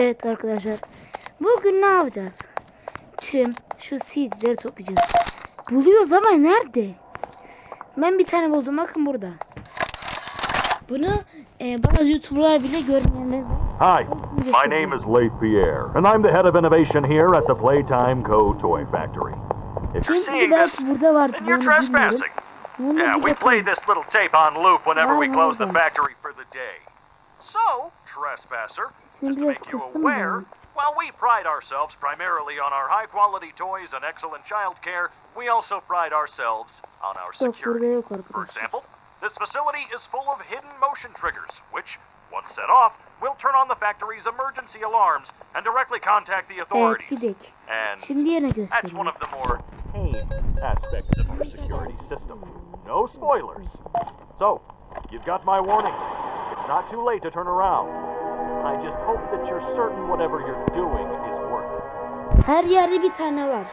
Evet arkadaşlar. Bugün ne yapacağız? Tüm şu seedleri toplayacağız. Buluyoruz ama nerede? Ben bir tane buldum. Bakın burada. Bunu e, bazı YouTuber'lar bile görmeyenler. Hi, my name is Leif Pierre, and I'm the head of innovation here at the Playtime Co. Toy Factory. If you're seeing this, then you're trespassing. Yeah, we play this little tape on loop whenever we close the factory for the day. So, trespasser, Şimdi to biraz make you kıstım aware, ben. while we pride ourselves primarily on our high quality toys and excellent child care, we also pride ourselves on our security. For example, this facility is full of hidden motion triggers, which, once set off, will turn on the factory's emergency alarms and directly contact the authorities. And that's one of the more tame aspects of our security system. No spoilers. So, you've got my warning. It's not too late to turn around. I just hope that you're certain whatever you're doing is it. Her yerde bir tane var.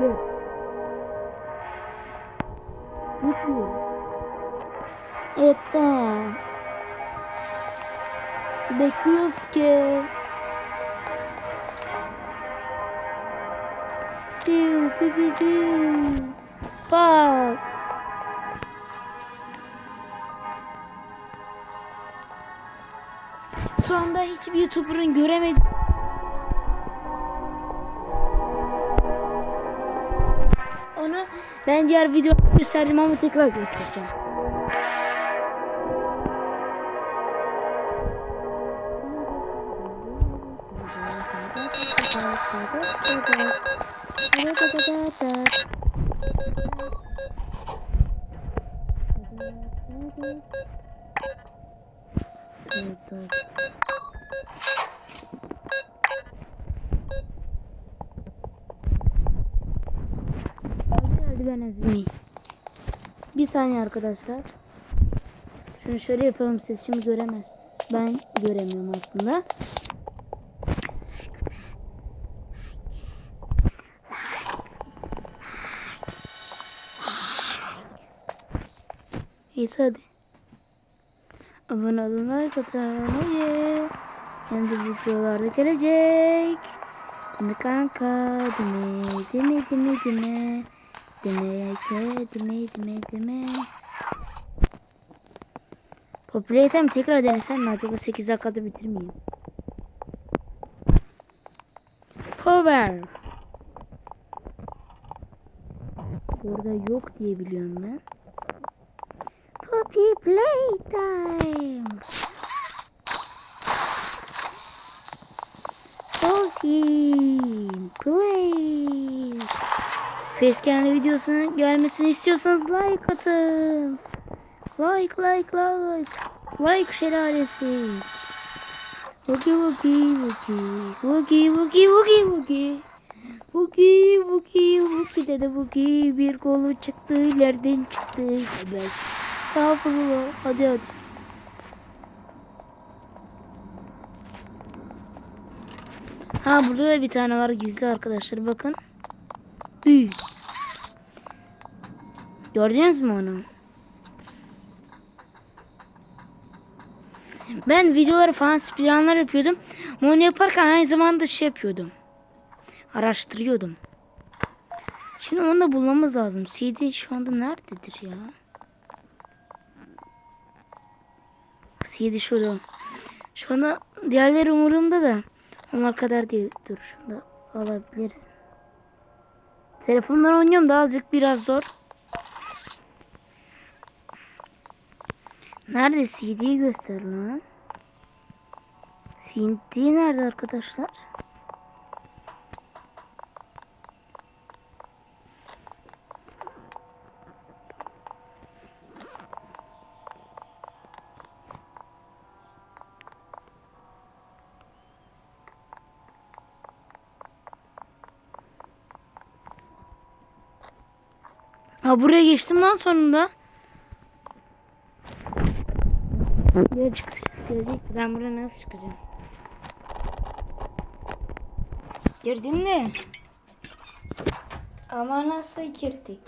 Dur. Bitmiyor. Evet. Bekliyoruz ki. Diu, diu, diu, diu. Bak. Hiçbir YouTuber'ın göremediği Onu ben diğer videoda gösterdim ama tekrar göstereceğim. Geldi ben ezmeyi. Bir saniye arkadaşlar. Şunu şöyle yapalım siz şimdi göremezsiniz. Ben göremiyorum aslında. İyisi hadi. Abone olun like atın. Oye. Hem de videolarda gelecek. Şimdi kanka dime dime dime dime dime dime dime dime Popülatem tekrar denesem mi acaba 8 dakikada bitirmeyeyim. Power. Burada yok diye biliyorum ben. Poppy Playtime. Sophie Play. Facecam'li videosunun gelmesini istiyorsanız like atın. Like like like. Like şelalesi. Vuki vuki vuki. Vuki vuki vuki vuki. Vuki vuki vuki dedi vuki. Bir kolu çıktı ileriden çıktı. Evet. Estağfurullah. Hadi hadi. Ha burada da bir tane var gizli arkadaşlar bakın. Üy. Gördünüz mü onu? Ben videoları falan speedrunlar yapıyordum. Onu yaparken aynı zamanda şey yapıyordum. Araştırıyordum. Şimdi onu da bulmamız lazım. CD şu anda nerededir ya? CD şurada. Şu anda diğerleri umurumda da. Onlar kadar değil. Dur şunu alabiliriz. Telefonla oynuyorum da azıcık biraz zor. Nerede CD'yi göster lan? CD nerede arkadaşlar? Ha buraya geçtim lan sonunda. Buraya çık ses gelecek. Ben buraya nasıl çıkacağım? Girdim mi? Ama nasıl girdik?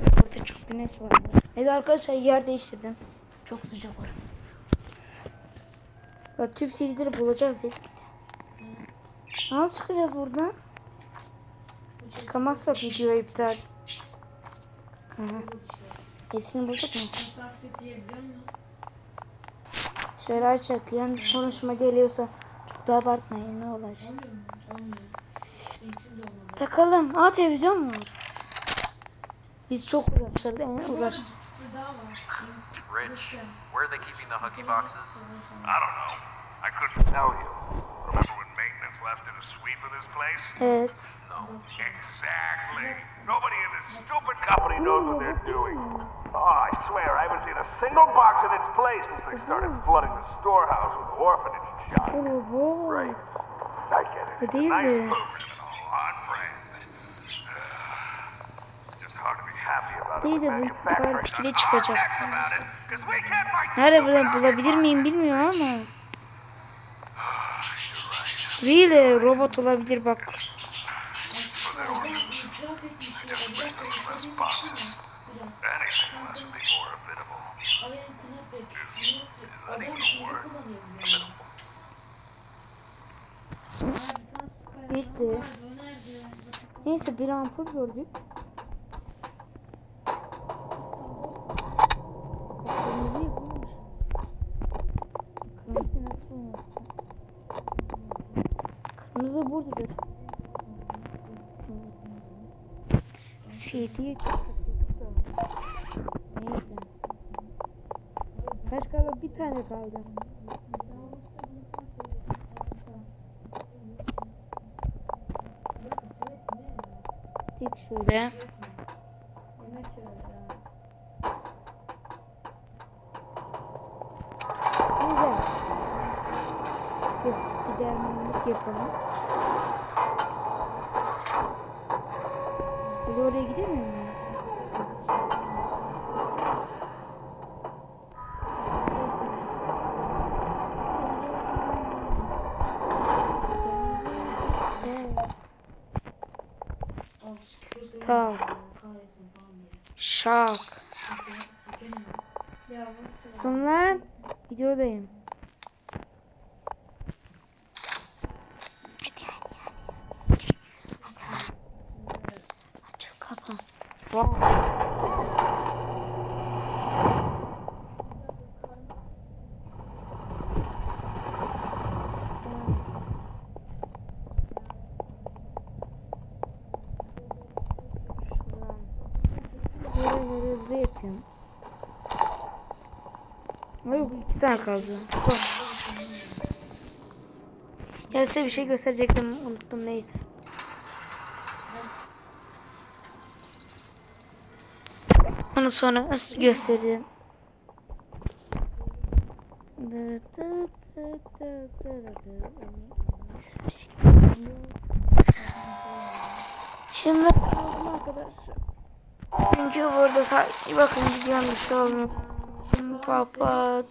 Burada çok güneş var. Evet arkadaşlar yer değiştirdim. Çok sıcak var. Ya tüp CD'leri bulacağız. Nasıl çıkacağız buradan? Çıkamazsak video iptal. Hı. Hepsini bulduk mu? Şöyle açak. Yani konuşma geliyorsa çok da abartmayın ne olacak. Takalım. Aa televizyon mu? Biz çok uğraştık. Yani uğraştık. Rich, where are they keeping the huggy boxes? I don't know. I couldn't tell you. Remember when maintenance left it a sweep of this place? Evet. No. Exactly. Nobody in this stupid company knows what they're doing. Oh, I swear, I haven't seen a single box in its place since they started flooding the storehouse with orphanage junk. Right. I get it. It's a nice move and all on brand. It's just hard to be happy about it Değil when de bu manufacturing kadar pide does our çıkacak. about it, 'cause we can't Nerede bulabilir miyim bilmiyorum ama. Değil de robot olabilir bak. For their orphans, I just Takıldık da. Neyse. Kaç kaldı? Bir tane kaldı. Tek şöyle. Güzel. Yapalım. Biz oraya gidemiyor muyuz? Tamam. Şak. Son lan. Videodayım. Ay yok iki tane kaldı. Tamam. Size bir şey gösterecektim unuttum neyse. Onu sonra göstereyim. Şimdi. Çünkü burada sadece bakın videom bir şey olmuyor. Pat pat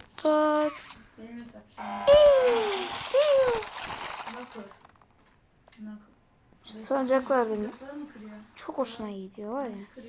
sancaklar benim. Çok hoşuna gidiyor var ya.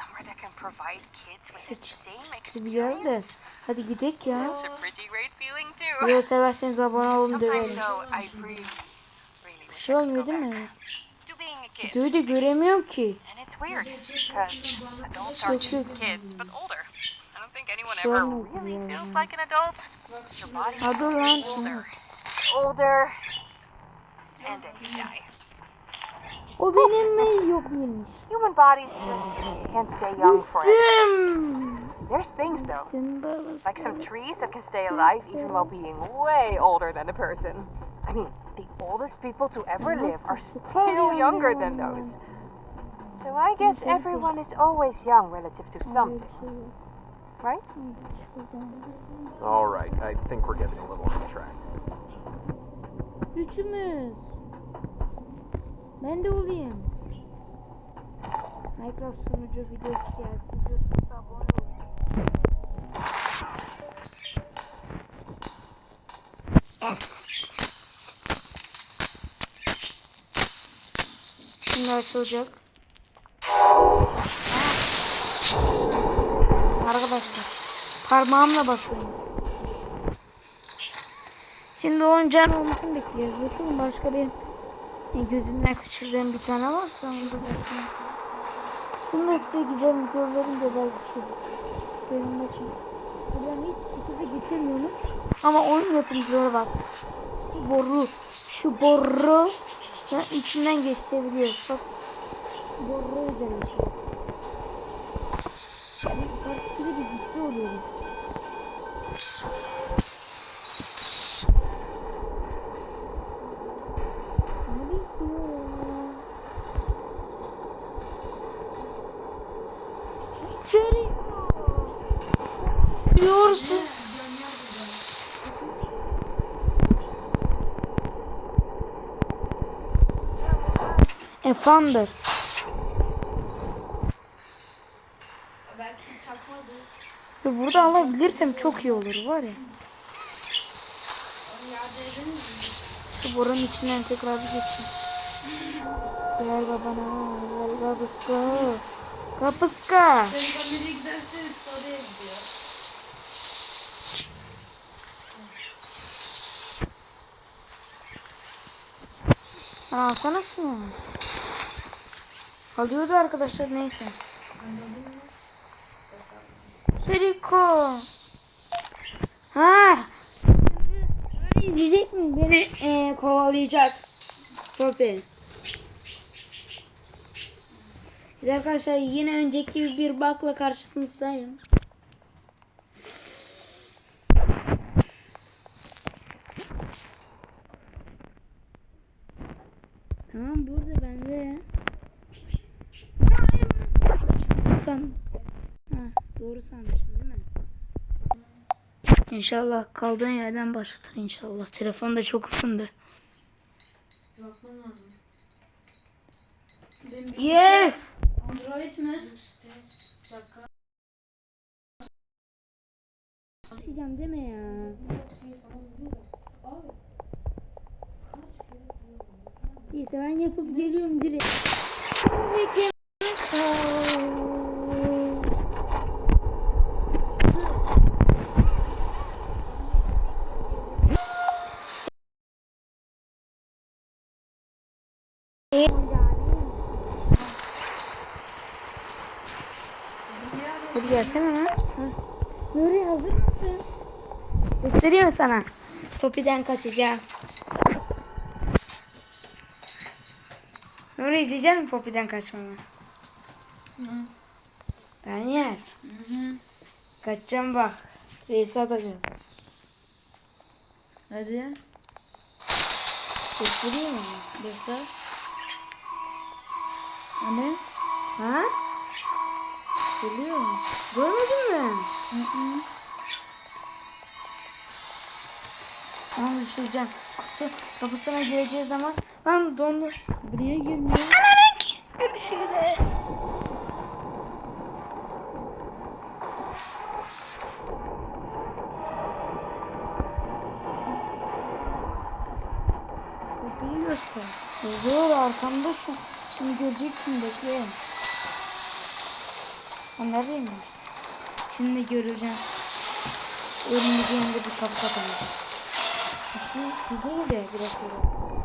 somewhere that can provide kids with the Hiç same Bir yer de. experience, Hadi gidelim ya. it's a pretty great feeling Video severseniz abone olun Sometimes döverim. though, I really, really Bir wish şey I could olmuyor go değil back. mi? Videoyu da göremiyorum ki. And it's weird because adults aren't just kids, but older. I don't think anyone ever really feels like an adult. Your body gets older, older, and then you die. O benim mi? Yok. Human bodies just can't stay young forever. There's things though, like some trees that can stay alive even while being way older than a person. I mean, the oldest people to ever live are still younger than those. So I guess everyone is always young relative to something, right? All right, I think we're getting a little off track. Üçümüz. Ben de olayım. Minecraft sunucu videosu gelsin. Diyorsanız abone olun. Şimdi açılacak. Arkadaşlar parmağımla basıyorum. Şimdi onun can olmasını bekliyoruz. Bakın başka bir e, gözümden kaçırdığım bir tane varsa onu da bakayım. Şimdi size güzel videolarım da belki şey. Benim için. Ben hiç size getirmiyorum. Ama oyun yapımcıları bak. Şu boru. Şu boru. Ya içinden geçebiliyoruz. Bak. Boru özellikle. Biz partiyle bir güçlü oluyoruz. Efendim. Ya Burada alabilirsem çok iyi olur var ya. Şu boranın içinden tekrar bir geçeyim. Gel babana, gel babıska. Kapıska. Bana alsana şunu. Alıyordu arkadaşlar neyse. Seriko. Ha. Diyecek mi? Beni e, kovalayacak. Evet arkadaşlar yine önceki bir bakla karşınızdayım. Tamam burada bende. San. Ha, doğru sanmışım değil mi? İnşallah kaldığın yerden başlatır inşallah. Telefon da çok ısındı. Yes. Android mi? Diyeceğim deme ya. Neyse ben yapıp geliyorum direkt. Direkt Hadi gelsene lan. Nuri hazır mısın? Göstereyim mi sana? Poppy'den kaçacağım. Nuri izleyecek misin Poppy'den kaçmamı? Ben yer. Kaçacağım bak. Reis'i atacağız. Hadi. Göstereyim mi? Göster. Hani? Ha? Geliyor mu? Görmedin mi? Tamam düşüreceğim. Kutu kapısına gireceği zaman lan dondu. Buraya girmiyor. Görüşürüz. Kapıyı göster. Dur arkamda şu. Şimdi göreceksin bekle. Ben neredeyim ben? Şimdi göreceğim. Yanında bir kapı kapanıyor. Şu değil de biraz sonra.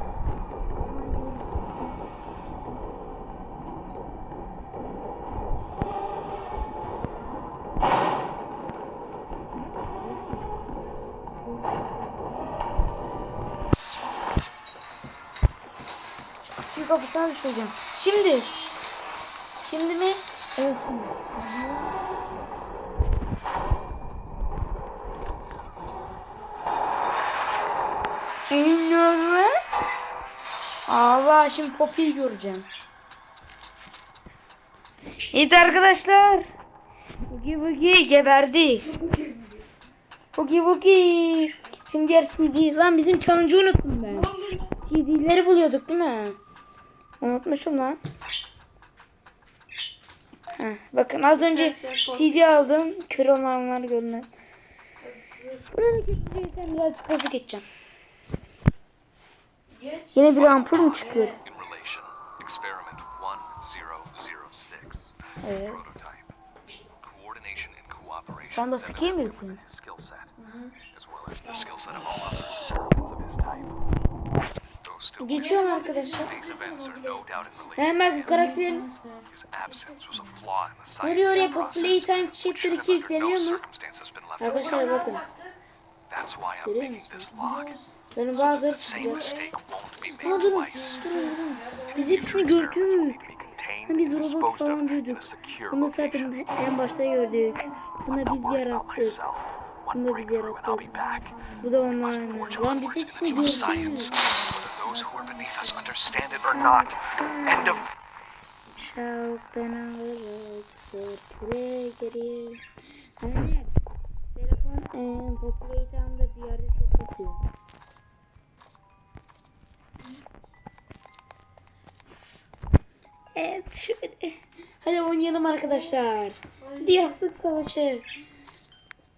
Şu Çünkü kafasına düşüreceğim. Şimdi. Şimdi mi? Evet şimdi. Bilmiyorum. Allah şimdi Poppy'yi göreceğim. Evet arkadaşlar. Bugi Bugi geberdi. Bugi Bugi. Şimdi diğer CD. Lan bizim challenge'ı unuttum ben. CD'leri buluyorduk değil mi? Unutmuşum lan. Heh, bakın az önce CD aldım. Kör olanlar görünen. Buraya geçeceksem birazcık hızlı geçeceğim. Yine bir ampul mu çıkıyor? In relation, experiment 1006. Evet. Sen de fikir mi yapıyorsun? His skill Geçiyorum arkadaşlar. Hemen bu karakterin His absence was a flaw in the science Nereye oraya bu Playtime Chapter should 2 have under no yükleniyor mu? Arkadaşlar bakın. Görüyor making musun? this log. Benim bazıları çıkacak. Ama durun. Durun. Biz hepsini gördük. need to be contained Ha, biz robot falan diyorduk. Bunu zaten en başta gördük. Not biz yarattık. Bunu biz yarattık. Bu da forge Lan biz hepsini gördük. Those who are beneath us understand it or not. End of geri. Aynen. Telefon eee bu Playtime'da bir yerde çok kasıyor. Evet şöyle. Hadi oynayalım arkadaşlar. Hadi yastık savaşı.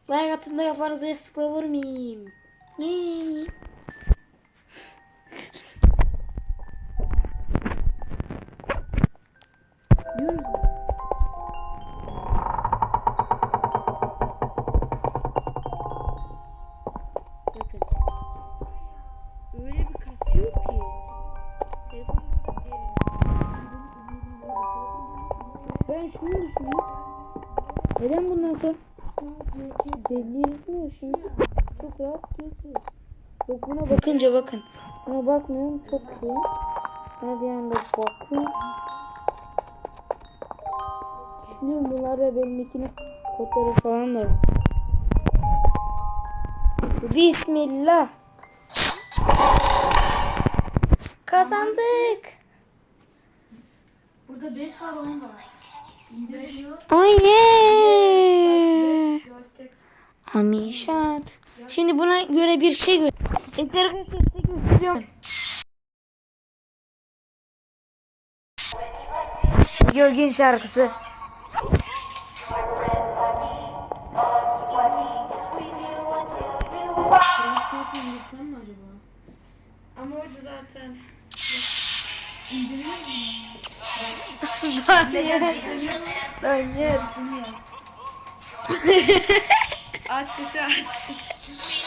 Like atın da kafanıza yastıkla vurmayayım. Yee. Bakınca bakın. Buna bakmıyorum çok iyi. Buna bir anda bakıyorum. Düşünüyorum bunlar da benimkine kodları falan da. Bismillah. Kazandık. Burada 5 var 10 var. İndiriyor. Aynen. Joystick. Hamişat. Şimdi buna göre bir şey gö Arkadaşlar size gösteriyorum. Gölgen şarkısı. Ama orada zaten. Hayır. Aç sesi aç.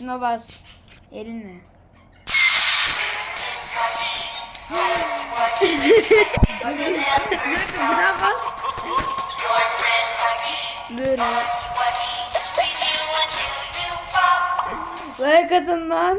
Şuna bas. Elinle. Buna bas. Dur. Like atın lan.